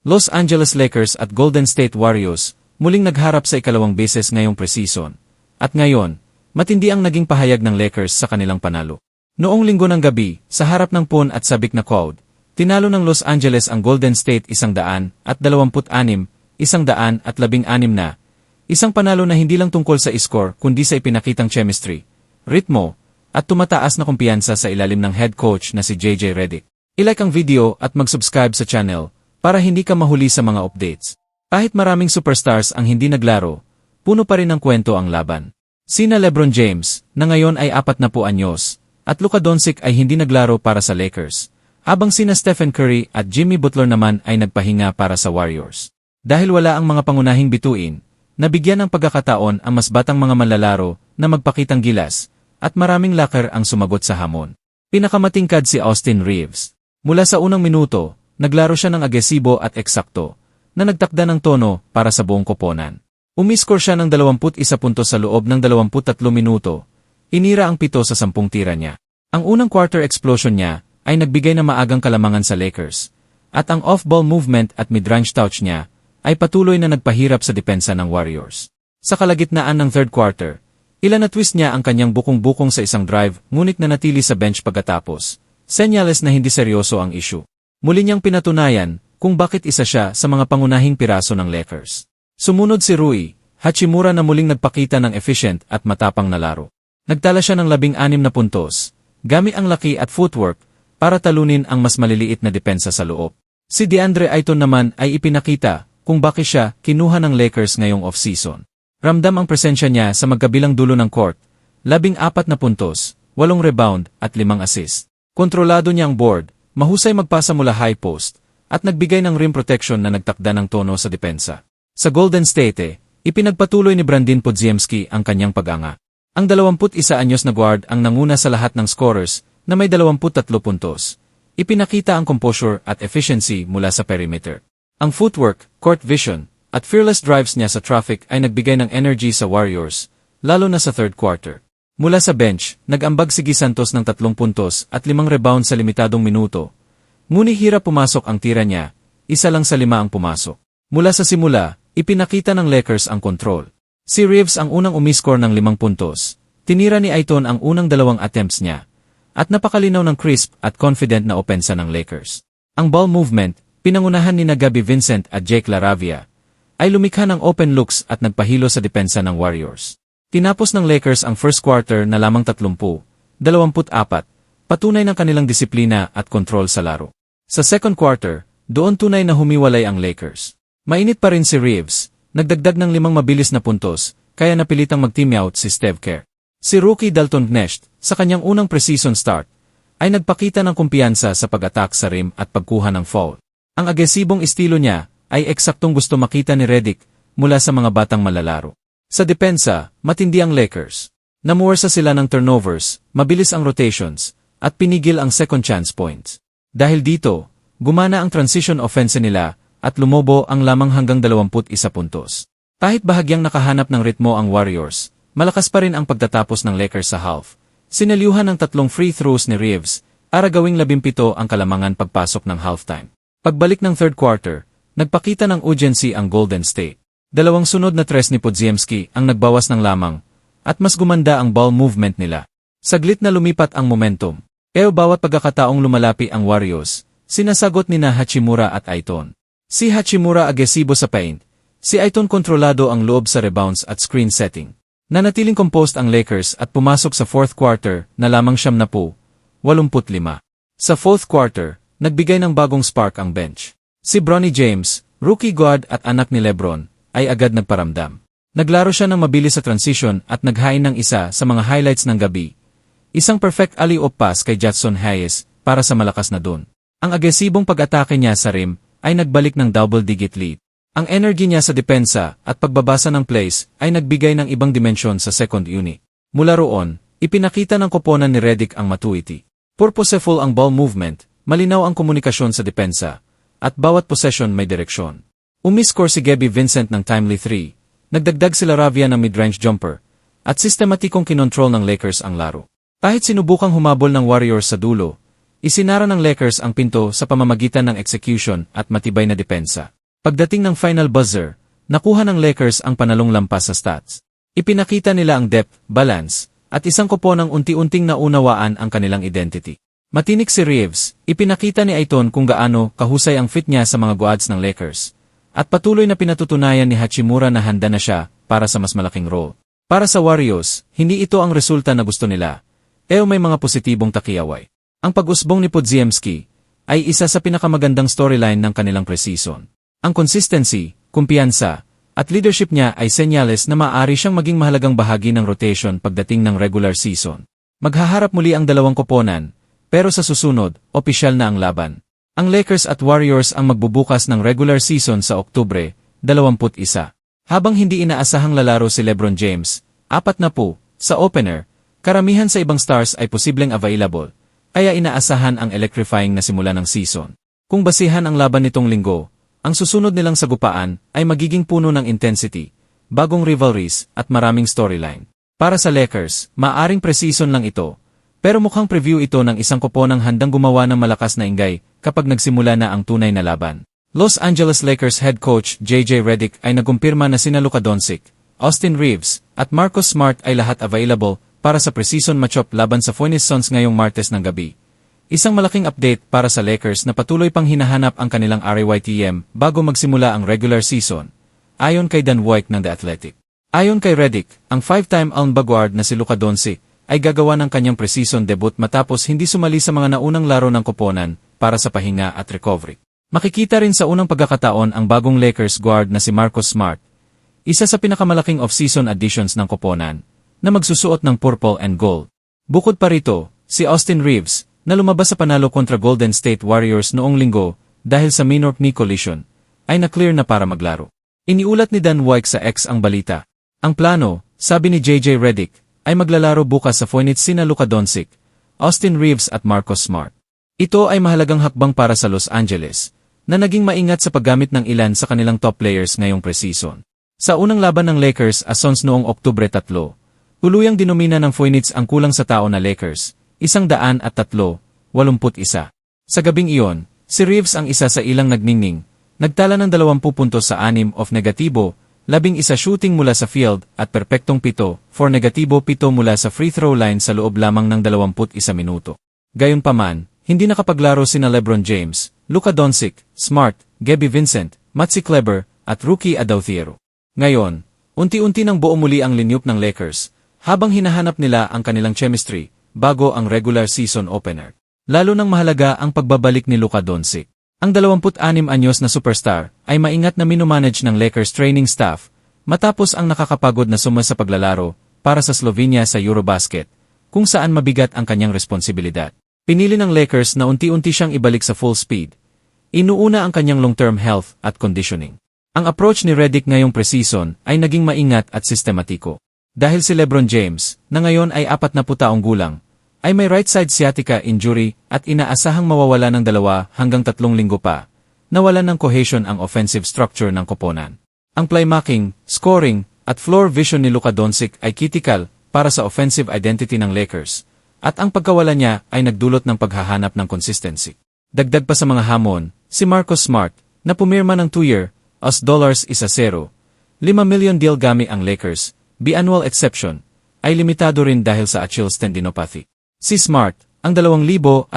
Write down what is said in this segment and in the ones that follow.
Los Angeles Lakers at Golden State Warriors muling nagharap sa ikalawang beses ngayong preseason. At ngayon, matindi ang naging pahayag ng Lakers sa kanilang panalo. Noong linggo ng gabi, sa harap ng pon at sabik na crowd, tinalo ng Los Angeles ang Golden State isang daan at dalawamput anim, isang daan at labing anim na. Isang panalo na hindi lang tungkol sa score kundi sa ipinakitang chemistry, ritmo, at tumataas na kumpiyansa sa ilalim ng head coach na si JJ Redick. I-like ang video at mag-subscribe sa channel para hindi ka mahuli sa mga updates. Kahit maraming superstars ang hindi naglaro, puno pa rin ng kwento ang laban. Sina Lebron James, na ngayon ay apat na po anyos, at Luka Doncic ay hindi naglaro para sa Lakers, habang sina Stephen Curry at Jimmy Butler naman ay nagpahinga para sa Warriors. Dahil wala ang mga pangunahing bituin, nabigyan ng pagkakataon ang mas batang mga manlalaro na magpakitang gilas, at maraming locker ang sumagot sa hamon. Pinakamatingkad si Austin Reeves. Mula sa unang minuto, naglaro siya ng agresibo at eksakto, na nagtakda ng tono para sa buong koponan. Umiskor siya ng 21 puntos sa loob ng 23 minuto, inira ang pito sa 10 tira niya. Ang unang quarter explosion niya ay nagbigay ng maagang kalamangan sa Lakers, at ang off-ball movement at mid-range touch niya ay patuloy na nagpahirap sa depensa ng Warriors. Sa kalagitnaan ng third quarter, ilan na twist niya ang kanyang bukong-bukong sa isang drive ngunit nanatili sa bench pagkatapos, senyales na hindi seryoso ang issue. Muli niyang pinatunayan kung bakit isa siya sa mga pangunahing piraso ng Lakers. Sumunod si Rui, Hachimura na muling nagpakita ng efficient at matapang na laro. Nagtala siya ng labing-anim na puntos, gamit ang laki at footwork para talunin ang mas maliliit na depensa sa loob. Si DeAndre Ayton naman ay ipinakita kung bakit siya kinuha ng Lakers ngayong off-season. Ramdam ang presensya niya sa magkabilang dulo ng court, labing apat na puntos, walong rebound at limang assist. Kontrolado niya ang board, mahusay magpasa mula high post, at nagbigay ng rim protection na nagtakda ng tono sa depensa. Sa Golden State, eh, ipinagpatuloy ni Brandin Podziemski ang kanyang pag-anga. Ang 21 anyos na guard ang nanguna sa lahat ng scorers na may 23 puntos. Ipinakita ang composure at efficiency mula sa perimeter. Ang footwork, court vision, at fearless drives niya sa traffic ay nagbigay ng energy sa Warriors, lalo na sa third quarter. Mula sa bench, nag-ambag si Gi Santos ng tatlong puntos at limang rebound sa limitadong minuto. Ngunit hirap pumasok ang tira niya, isa lang sa lima ang pumasok. Mula sa simula, ipinakita ng Lakers ang control. Si Reeves ang unang umiskor ng limang puntos. Tinira ni Aiton ang unang dalawang attempts niya. At napakalinaw ng crisp at confident na opensa ng Lakers. Ang ball movement, pinangunahan ni Gabi Vincent at Jake Laravia, ay lumikha ng open looks at nagpahilo sa depensa ng Warriors. Tinapos ng Lakers ang first quarter na lamang 30, 24, patunay ng kanilang disiplina at kontrol sa laro. Sa second quarter, doon tunay na humiwalay ang Lakers. Mainit pa rin si Reeves, nagdagdag ng limang mabilis na puntos, kaya napilitang mag-team out si Steve Kerr. Si rookie Dalton Knecht, sa kanyang unang preseason start, ay nagpakita ng kumpiyansa sa pag-attack sa rim at pagkuha ng foul. Ang agresibong estilo niya ay eksaktong gusto makita ni Redick mula sa mga batang malalaro. Sa depensa, matindi ang Lakers. Namuwersa sila ng turnovers, mabilis ang rotations, at pinigil ang second chance points. Dahil dito, gumana ang transition offense nila at lumobo ang lamang hanggang 21 puntos. Kahit bahagyang nakahanap ng ritmo ang Warriors, malakas pa rin ang pagtatapos ng Lakers sa half. Sinaliuhan ng tatlong free throws ni Reeves, ara gawing labimpito ang kalamangan pagpasok ng halftime. Pagbalik ng third quarter, nagpakita ng urgency ang Golden State. Dalawang sunod na tres ni Podziemski ang nagbawas ng lamang, at mas gumanda ang ball movement nila. Saglit na lumipat ang momentum. Pero bawat pagkakataong lumalapi ang Warriors, sinasagot ni na Hachimura at Aiton. Si Hachimura agresibo sa paint, si Aiton kontrolado ang loob sa rebounds at screen setting. Nanatiling composed ang Lakers at pumasok sa fourth quarter na lamang siyam na po, 85. Sa fourth quarter, nagbigay ng bagong spark ang bench. Si Bronny James, rookie guard at anak ni Lebron, ay agad nagparamdam. Naglaro siya ng mabilis sa transition at naghain ng isa sa mga highlights ng gabi. Isang perfect alley-oop pass kay Jatson Hayes para sa malakas na dun. Ang agresibong pag-atake niya sa rim ay nagbalik ng double-digit lead. Ang energy niya sa depensa at pagbabasa ng plays ay nagbigay ng ibang dimensyon sa second unit. Mula roon, ipinakita ng koponan ni Redick ang matuity. Purposeful ang ball movement, malinaw ang komunikasyon sa depensa, at bawat possession may direksyon. Umiscore si Gabby Vincent ng timely 3, nagdagdag sila Ravia ng mid-range jumper, at sistematikong kinontrol ng Lakers ang laro. Kahit sinubukang humabol ng Warriors sa dulo, Isinara ng Lakers ang pinto sa pamamagitan ng execution at matibay na depensa. Pagdating ng final buzzer, nakuha ng Lakers ang panalong lampas sa stats. Ipinakita nila ang depth, balance, at isang kopo ng unti-unting naunawaan ang kanilang identity. Matinik si Reeves, ipinakita ni Aiton kung gaano kahusay ang fit niya sa mga guards ng Lakers. At patuloy na pinatutunayan ni Hachimura na handa na siya para sa mas malaking role. Para sa Warriors, hindi ito ang resulta na gusto nila. Eo may mga positibong takiyaway. Ang pag-usbong ni Podziemski ay isa sa pinakamagandang storyline ng kanilang preseason. Ang consistency, kumpiyansa, at leadership niya ay senyales na maaari siyang maging mahalagang bahagi ng rotation pagdating ng regular season. Maghaharap muli ang dalawang koponan, pero sa susunod, opisyal na ang laban. Ang Lakers at Warriors ang magbubukas ng regular season sa Oktubre, 21. Habang hindi inaasahang lalaro si LeBron James, apat na po, sa opener, karamihan sa ibang stars ay posibleng available, kaya inaasahan ang electrifying na simula ng season. Kung basihan ang laban nitong linggo, ang susunod nilang sagupaan ay magiging puno ng intensity, bagong rivalries at maraming storyline. Para sa Lakers, maaring preseason lang ito, pero mukhang preview ito ng isang koponang handang gumawa ng malakas na ingay kapag nagsimula na ang tunay na laban. Los Angeles Lakers head coach JJ Redick ay nagumpirma na sina Luka Doncic, Austin Reeves, at Marcus Smart ay lahat available para sa preseason matchup laban sa Phoenix Suns ngayong Martes ng gabi. Isang malaking update para sa Lakers na patuloy pang hinahanap ang kanilang RAYTM bago magsimula ang regular season, ayon kay Dan White ng The Athletic. Ayon kay Redick, ang five-time Almba guard na si Luka Doncic ay gagawa ng kanyang preseason debut matapos hindi sumali sa mga naunang laro ng koponan para sa pahinga at recovery. Makikita rin sa unang pagkakataon ang bagong Lakers guard na si Marcus Smart, isa sa pinakamalaking off-season additions ng koponan, na magsusuot ng purple and gold. Bukod pa rito, si Austin Reeves, na lumabas sa panalo kontra Golden State Warriors noong linggo dahil sa minor knee collision, ay na-clear na para maglaro. Iniulat ni Dan Wyke sa X ang balita. Ang plano, sabi ni JJ Redick, ay maglalaro bukas sa Phoenix sina Luka Doncic, Austin Reeves at Marcus Smart. Ito ay mahalagang hakbang para sa Los Angeles, na naging maingat sa paggamit ng ilan sa kanilang top players ngayong preseason. Sa unang laban ng Lakers as Suns noong Oktubre 3, Tuluyang dinomina ng Phoenix ang kulang sa tao na Lakers, isang daan at tatlo, walumput isa. Sa gabing iyon, si Reeves ang isa sa ilang nagningning, nagtala ng 20 puntos sa anim of negatibo, labing isa shooting mula sa field at perpektong pito, for negatibo pito mula sa free throw line sa loob lamang ng 21 minuto. Gayunpaman, hindi nakapaglaro sina Lebron James, Luka Doncic, Smart, Gabby Vincent, Matsi Kleber, at rookie Adauthiero. Ngayon, unti-unti nang buo muli ang linyup ng Lakers, habang hinahanap nila ang kanilang chemistry bago ang regular season opener. Lalo nang mahalaga ang pagbabalik ni Luka Doncic. Ang 26 anyos na superstar ay maingat na minumanage ng Lakers training staff matapos ang nakakapagod na suma sa paglalaro para sa Slovenia sa Eurobasket, kung saan mabigat ang kanyang responsibilidad. Pinili ng Lakers na unti-unti siyang ibalik sa full speed. Inuuna ang kanyang long-term health at conditioning. Ang approach ni Redick ngayong preseason ay naging maingat at sistematiko. Dahil si Lebron James, na ngayon ay apat na putaong gulang, ay may right side sciatica injury at inaasahang mawawala ng dalawa hanggang tatlong linggo pa, nawalan ng cohesion ang offensive structure ng koponan. Ang playmaking, scoring, at floor vision ni Luka Doncic ay critical para sa offensive identity ng Lakers, at ang pagkawala niya ay nagdulot ng paghahanap ng consistency. Dagdag pa sa mga hamon, si Marcus Smart, na pumirma ng 2-year, as dollars isa zero, 5 million deal gami ang Lakers, biannual exception, ay limitado rin dahil sa Achilles tendinopathy. Si Smart, ang 2022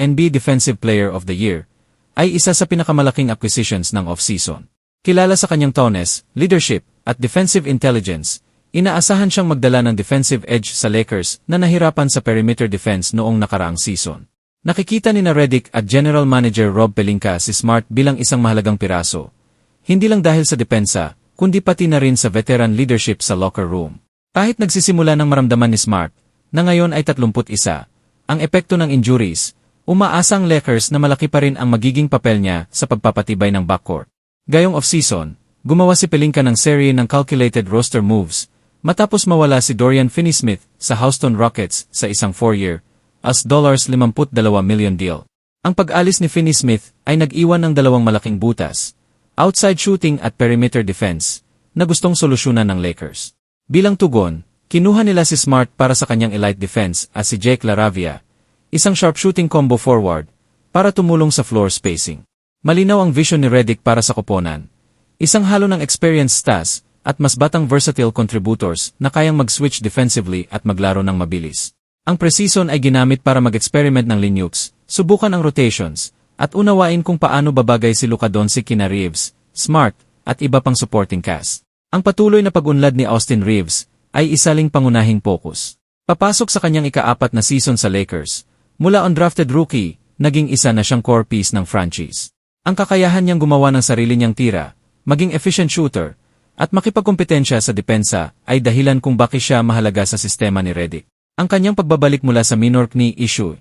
NBA Defensive Player of the Year, ay isa sa pinakamalaking acquisitions ng off-season. Kilala sa kanyang tones, leadership, at defensive intelligence, inaasahan siyang magdala ng defensive edge sa Lakers na nahirapan sa perimeter defense noong nakaraang season. Nakikita ni na Redick at General Manager Rob Pelinka si Smart bilang isang mahalagang piraso. Hindi lang dahil sa depensa, kundi pati na rin sa veteran leadership sa locker room. Kahit nagsisimula ng maramdaman ni Smart, na ngayon ay 31, ang epekto ng injuries, umaasang Lakers na malaki pa rin ang magiging papel niya sa pagpapatibay ng backcourt. Gayong off-season, gumawa si Pelinka ng serie ng calculated roster moves, matapos mawala si Dorian Finney-Smith sa Houston Rockets sa isang 4-year, as $52 million deal. Ang pag-alis ni Finney-Smith ay nag-iwan ng dalawang malaking butas, outside shooting at perimeter defense, na gustong solusyonan ng Lakers. Bilang tugon, kinuha nila si Smart para sa kanyang elite defense at si Jake Laravia, isang sharpshooting combo forward, para tumulong sa floor spacing. Malinaw ang vision ni Redick para sa koponan. Isang halo ng experienced stars, at mas batang versatile contributors na kayang mag-switch defensively at maglaro ng mabilis. Ang preseason ay ginamit para mag-experiment ng Linux, subukan ang rotations, at unawain kung paano babagay si Luka Doncic kina Reeves, Smart, at iba pang supporting cast. Ang patuloy na pag-unlad ni Austin Reeves ay isaling pangunahing focus. Papasok sa kanyang ikaapat na season sa Lakers, mula undrafted rookie, naging isa na siyang core piece ng franchise. Ang kakayahan niyang gumawa ng sarili niyang tira, maging efficient shooter, at makipagkompetensya sa depensa ay dahilan kung bakit siya mahalaga sa sistema ni Redick. Ang kanyang pagbabalik mula sa minor knee issue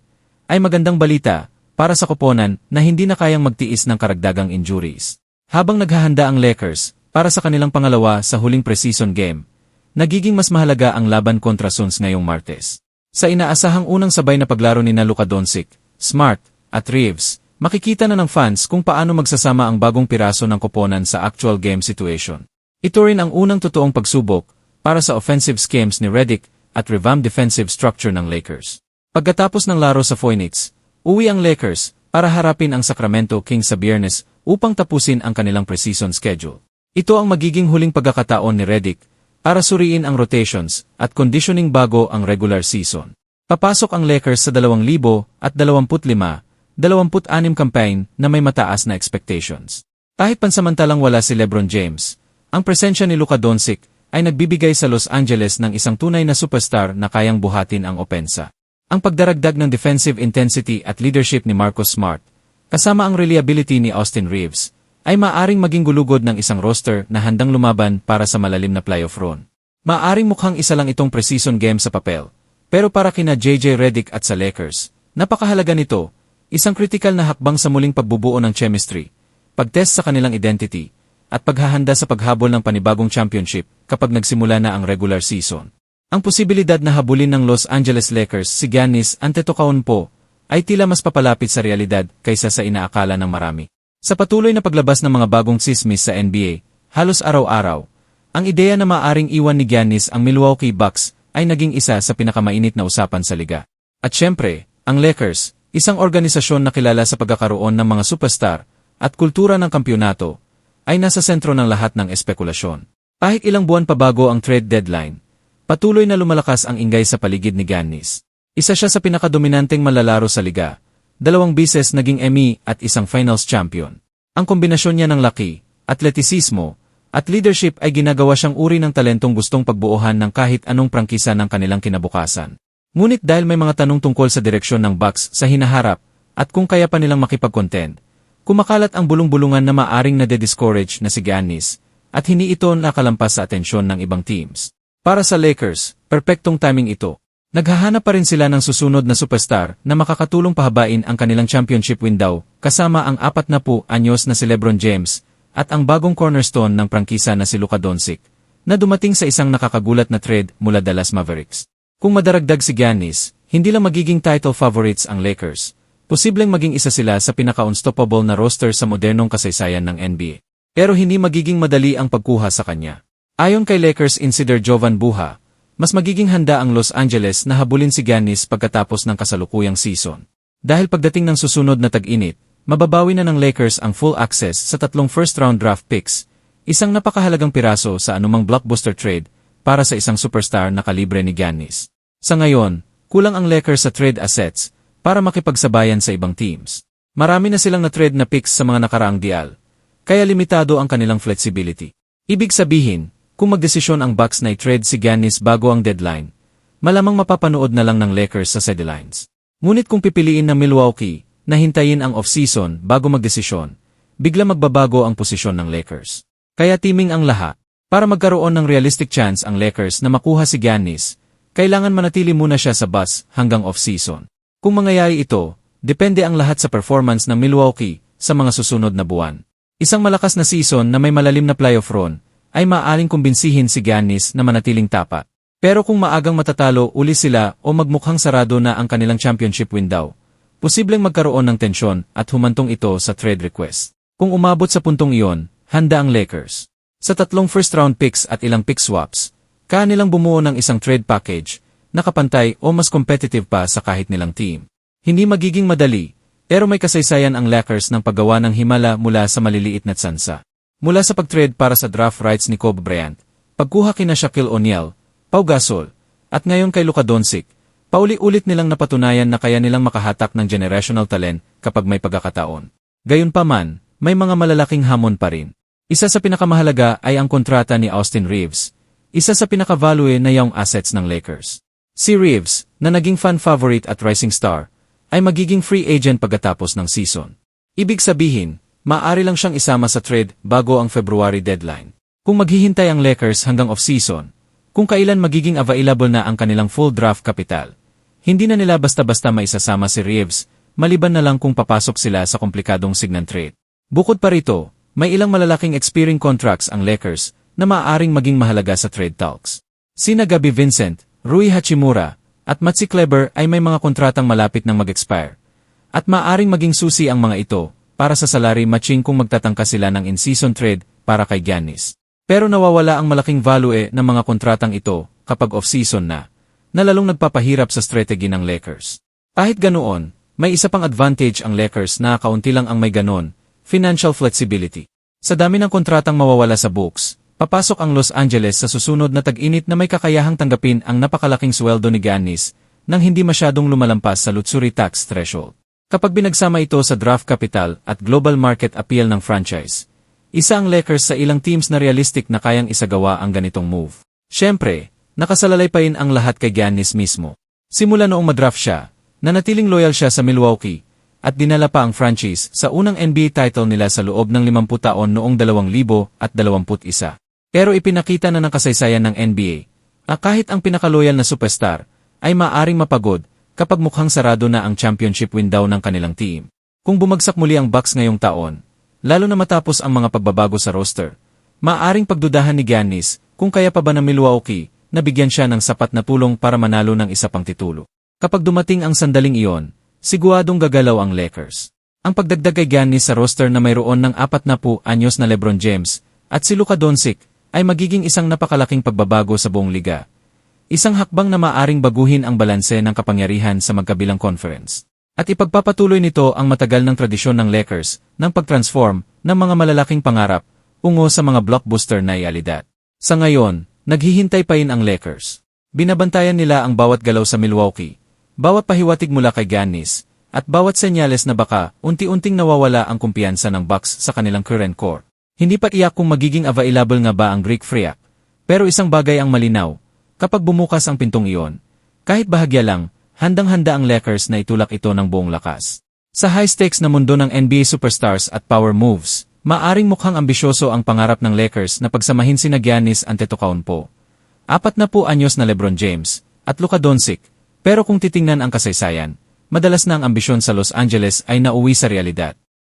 ay magandang balita para sa koponan na hindi na kayang magtiis ng karagdagang injuries. Habang naghahanda ang Lakers, para sa kanilang pangalawa sa huling preseason game, nagiging mas mahalaga ang laban kontra Suns ngayong Martes. Sa inaasahang unang sabay na paglaro ni Luka Doncic, Smart, at Reeves, makikita na ng fans kung paano magsasama ang bagong piraso ng koponan sa actual game situation. Ito rin ang unang totoong pagsubok para sa offensive schemes ni Redick at revamped defensive structure ng Lakers. Pagkatapos ng laro sa Phoenix, uwi ang Lakers para harapin ang Sacramento Kings sa Biyernes upang tapusin ang kanilang preseason schedule. Ito ang magiging huling pagkakataon ni Redick para suriin ang rotations at conditioning bago ang regular season. Papasok ang Lakers sa 2025-26 campaign na may mataas na expectations. Kahit pansamantalang wala si LeBron James, ang presensya ni Luka Doncic ay nagbibigay sa Los Angeles ng isang tunay na superstar na kayang buhatin ang opensa. Ang pagdaragdag ng defensive intensity at leadership ni Marcus Smart, kasama ang reliability ni Austin Reeves, ay maaring maging gulugod ng isang roster na handang lumaban para sa malalim na playoff run. Maaring mukhang isa lang itong preseason game sa papel, pero para kina JJ Redick at sa Lakers, napakahalaga nito, isang critical na hakbang sa muling pagbubuo ng chemistry, pagtest sa kanilang identity, at paghahanda sa paghabol ng panibagong championship kapag nagsimula na ang regular season. Ang posibilidad na habulin ng Los Angeles Lakers si Giannis Antetokounmpo ay tila mas papalapit sa realidad kaysa sa inaakala ng marami. Sa patuloy na paglabas ng mga bagong sismis sa NBA, halos araw-araw, ang ideya na maaring iwan ni Giannis ang Milwaukee Bucks ay naging isa sa pinakamainit na usapan sa liga. At syempre, ang Lakers, isang organisasyon na kilala sa pagkakaroon ng mga superstar at kultura ng kampyonato, ay nasa sentro ng lahat ng espekulasyon. Kahit ilang buwan pa bago ang trade deadline, patuloy na lumalakas ang ingay sa paligid ni Giannis. Isa siya sa pinakadominanteng malalaro sa liga, dalawang bises naging Emmy at isang finals champion. Ang kombinasyon niya ng laki, atletisismo, at leadership ay ginagawa siyang uri ng talentong gustong pagbuuhan ng kahit anong prangkisa ng kanilang kinabukasan. Ngunit dahil may mga tanong tungkol sa direksyon ng Bucks sa hinaharap at kung kaya pa nilang makipag-contend, kumakalat ang bulong-bulungan na maaring nade-discourage na si Giannis at hindi ito nakalampas sa atensyon ng ibang teams. Para sa Lakers, perpektong timing ito. Naghahanap pa rin sila ng susunod na superstar na makakatulong pahabain ang kanilang championship window kasama ang apat na po anyos na si Lebron James at ang bagong cornerstone ng prangkisa na si Luka Doncic na dumating sa isang nakakagulat na trade mula Dallas Mavericks. Kung madaragdag si Giannis, hindi lang magiging title favorites ang Lakers. Posibleng maging isa sila sa pinaka-unstoppable na roster sa modernong kasaysayan ng NBA. Pero hindi magiging madali ang pagkuha sa kanya. Ayon kay Lakers insider Jovan Buha, mas magiging handa ang Los Angeles na habulin si Giannis pagkatapos ng kasalukuyang season. Dahil pagdating ng susunod na tag-init, mababawi na ng Lakers ang full access sa tatlong first-round draft picks, isang napakahalagang piraso sa anumang blockbuster trade para sa isang superstar na kalibre ni Giannis. Sa ngayon, kulang ang Lakers sa trade assets para makipagsabayan sa ibang teams. Marami na silang na-trade na picks sa mga nakaraang deal, kaya limitado ang kanilang flexibility. Ibig sabihin, kung magdesisyon ang Bucks na i-trade si Giannis bago ang deadline, malamang mapapanood na lang ng Lakers sa sidelines. Ngunit kung pipiliin ng Milwaukee na hintayin ang off-season bago magdesisyon, bigla magbabago ang posisyon ng Lakers. Kaya teaming ang lahat. Para magkaroon ng realistic chance ang Lakers na makuha si Giannis, kailangan manatili muna siya sa bus hanggang off-season. Kung mangyayari ito, depende ang lahat sa performance ng Milwaukee sa mga susunod na buwan. Isang malakas na season na may malalim na playoff run ay maaring kumbinsihin si Giannis na manatiling tapat. Pero kung maagang matatalo uli sila o magmukhang sarado na ang kanilang championship window, posibleng magkaroon ng tensyon at humantong ito sa trade request. Kung umabot sa puntong iyon, handa ang Lakers. Sa tatlong first-round picks at ilang pick swaps, kanilang bumuo ng isang trade package na kapantay o mas competitive pa sa kahit nilang team. Hindi magiging madali, pero may kasaysayan ang Lakers ng paggawa ng himala mula sa maliliit na tsansa. Mula sa pag-trade para sa draft rights ni Kobe Bryant, pagkuha kina Shaquille O'Neal, Pau Gasol, at ngayon kay Luka Doncic, pauli-ulit nilang napatunayan na kaya nilang makahatak ng generational talent kapag may pagkakataon. Gayunpaman, may mga malalaking hamon pa rin. Isa sa pinakamahalaga ay ang kontrata ni Austin Reeves, isa sa pinakavalue na yung assets ng Lakers. Si Reeves, na naging fan favorite at rising star, ay magiging free agent pagkatapos ng season. Ibig sabihin, maaari lang siyang isama sa trade bago ang February deadline. Kung maghihintay ang Lakers hanggang off-season, kung kailan magiging available na ang kanilang full draft capital, hindi na nila basta-basta maisasama si Reeves, maliban na lang kung papasok sila sa komplikadong signan trade. Bukod pa rito, may ilang malalaking expiring contracts ang Lakers na maaaring maging mahalaga sa trade talks. Sina Gabi Vincent, Rui Hachimura, at Matsi Kleber ay may mga kontratang malapit nang mag-expire. At maaaring maging susi ang mga ito para sa salary matching kung magtatangka sila ng in-season trade para kay Giannis. Pero nawawala ang malaking value ng mga kontratang ito kapag off-season na, na lalong nagpapahirap sa strategy ng Lakers. Kahit ganoon, may isa pang advantage ang Lakers na kaunti lang ang may ganon, financial flexibility. Sa dami ng kontratang mawawala sa books, papasok ang Los Angeles sa susunod na tag-init na may kakayahang tanggapin ang napakalaking sweldo ni Giannis nang hindi masyadong lumalampas sa luxury tax threshold. Kapag binagsama ito sa draft capital at global market appeal ng franchise, isa ang Lakers sa ilang teams na realistic na kayang isagawa ang ganitong move. Siyempre, nakasalalay pa rin ang lahat kay Giannis mismo. Simula noong madraft siya, nanatiling loyal siya sa Milwaukee, at dinala pa ang franchise sa unang NBA title nila sa loob ng 50 taon noong 2021. Pero ipinakita na ng kasaysayan ng NBA na kahit ang pinakaloyal na superstar ay maaring mapagod kapag mukhang sarado na ang championship window ng kanilang team. Kung bumagsak muli ang Bucks ngayong taon, lalo na matapos ang mga pagbabago sa roster, maaring pagdudahan ni Giannis kung kaya pa ba ng Milwaukee na bigyan siya ng sapat na tulong para manalo ng isa pang titulo. Kapag dumating ang sandaling iyon, siguradong gagalaw ang Lakers. Ang pagdagdag kay Giannis sa roster na mayroon ng apat na po anyos na Lebron James at si Luka Doncic ay magiging isang napakalaking pagbabago sa buong liga. Isang hakbang na maaring baguhin ang balanse ng kapangyarihan sa magkabilang conference. At ipagpapatuloy nito ang matagal ng tradisyon ng Lakers ng pagtransform ng mga malalaking pangarap ungo sa mga blockbuster na ialidad. Sa ngayon, naghihintay pa rin ang Lakers. Binabantayan nila ang bawat galaw sa Milwaukee bawat pahiwatig mula kay Giannis, at bawat senyales na baka unti-unting nawawala ang kumpiyansa ng Bucks sa kanilang current core. Hindi pa iyak kung magiging available nga ba ang Greek Freak, pero isang bagay ang malinaw, kapag bumukas ang pintong iyon, kahit bahagya lang, handang-handa ang Lakers na itulak ito ng buong lakas. Sa high-stakes na mundo ng NBA superstars at power moves, maaring mukhang ambisyoso ang pangarap ng Lakers na pagsamahin sina Giannis Antetokounmpo. Apat na po anyos na Lebron James at Luka Doncic pero kung titingnan ang kasaysayan, madalas na ang ambisyon sa Los Angeles ay nauwi sa realidad.